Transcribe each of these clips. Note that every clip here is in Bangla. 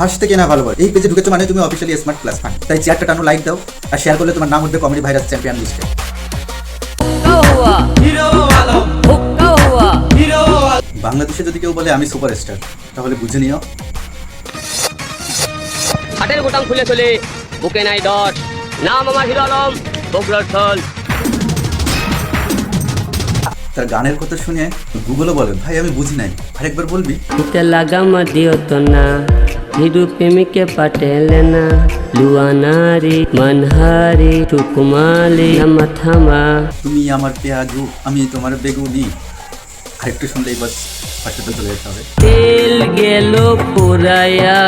হাসতে কেনা ভালো এই পেজে ঢুকেছো মানে তুমি অফিসিয়ালি স্মার্ট ক্লাস ফান তাই চেয়ারটা টানো লাইক দাও আর শেয়ার করলে তোমার নাম উঠবে কমেডি ভাইরাস চ্যাম্পিয়ন লিস্টে বাংলাদেশে যদি কেউ বলে আমি সুপার স্টার তাহলে বুঝে নিও। হাটের বোতাম খুলে চলে বুকে নাই ডট নাম আমার হিরো আলম বগুড়ার স্থল তার গানের কথা শুনে গুগলও বলে ভাই আমি বুঝি নাই। আরেকবার বলবি? লাগা মা দিও তো না। হিরু প্রেমিকে পাটেলে না লুয়ানারি মানহারি টুকুমালি থামা তুমি আমার পেঁয়াজু আমি তোমার বেগুনি। আরেকটু শুনলেই বাস পাশাতে চলে যেতে হবে। তেল গেল পুরায়া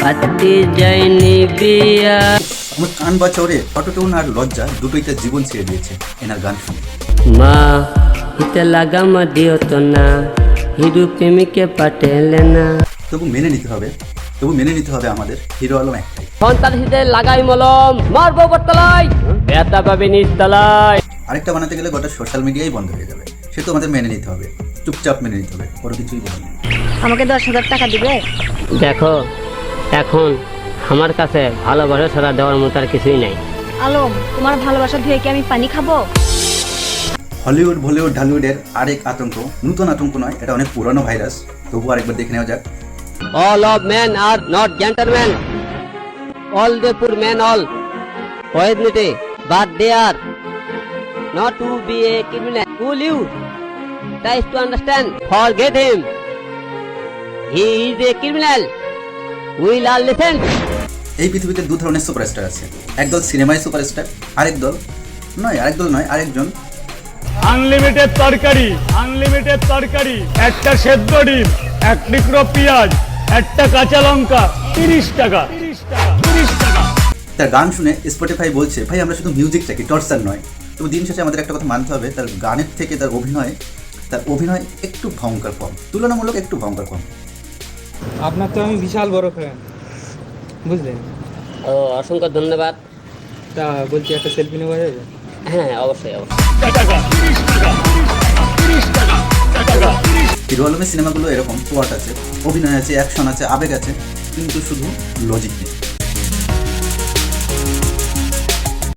পাতি যায়নি বিয়া। আমার কান বাঁচাওরে অটোটোন আর লজ্জা দুটোই তার জীবন ছেড়ে দিয়েছে এনার গান শুনে। মা ইতে লাগামা দিও তো না হিরু প্রেমিকে পাটেলে না। তবু মেনে নিতে হবে তবু মেনে নিতে হবে আমাদের হিরো আলম একটাই। সন্ত্রাসীতে লাগাই মলম মারবো বটতলায়। ব্যথা পাবে নিচতলায়। আরেকটা বানাতে গেলে গোটা সোশ্যাল মিডিয়াই বন্ধ হয়ে যাবে। সে তো আমাদের মেনে নিতে হবে চুপচাপ মেনে নিতে হবে ওর কিছুই নেই। আমাকে দশ হাজার টাকা দিবে? দেখো এখন আমার কাছে ভালোবাসা ছাড়া দেওয়ার মতো আর কিছুই নাই। আলম তোমার ভালোবাসা ধুয়ে কি আমি পানি খাব? হলিউড বলিউড ঢালিউডের আরেক আতঙ্ক নতুন আতঙ্ক নয় এটা অনেক পুরানো ভাইরাস তবু আরেকবার দেখে নেওয়া যাক। All of man are not gentleman all they poor man all with meet but they are not to be a criminal cool you tries to understand forget him he is a criminal will are listen এই পৃথিবীতে দু ধরনের সুপারস্টার আছে। একদল সিনেমায় সুপারস্টার আরেক দল নয় আরেক দল নয় আরেকজন। আনলিমিটেড তরকারি আনলিমিটেড তরকারি একটা সেদ্ধ ডিম এক টুকরো পেঁয়াজ একটা কাঁচা লঙ্কা তিরিশ টাকা। তিরিশ টাকা। তিরিশ টাকা তার গান শুনে স্পটিফাই বলছে ভাই আমরা শুধু মিউজিক চাই টর্চার নয়। তবু দিন শেষে আমাদের একটা কথা মানতে হবে তার গানের থেকে তার অভিনয় তার অভিনয় একটু ভয়ঙ্কর কম তুলনামূলক একটু ভয়ঙ্কর কম। আপনার তো আমি বিশাল বড় ফ্যান বুঝলেন ও অসংখ্য ধন্যবাদ। তা বলছি একটা সেলফি নেওয়া যাবে? হ্যাঁ অবশ্যই অবশ্যই। হিরো আলমের সিনেমাগুলো এরকম প্লট আছে, অভিনয় আছে, অ্যাকশন আছে, আবেগ আছে, কিন্তু শুধু লজিক নেই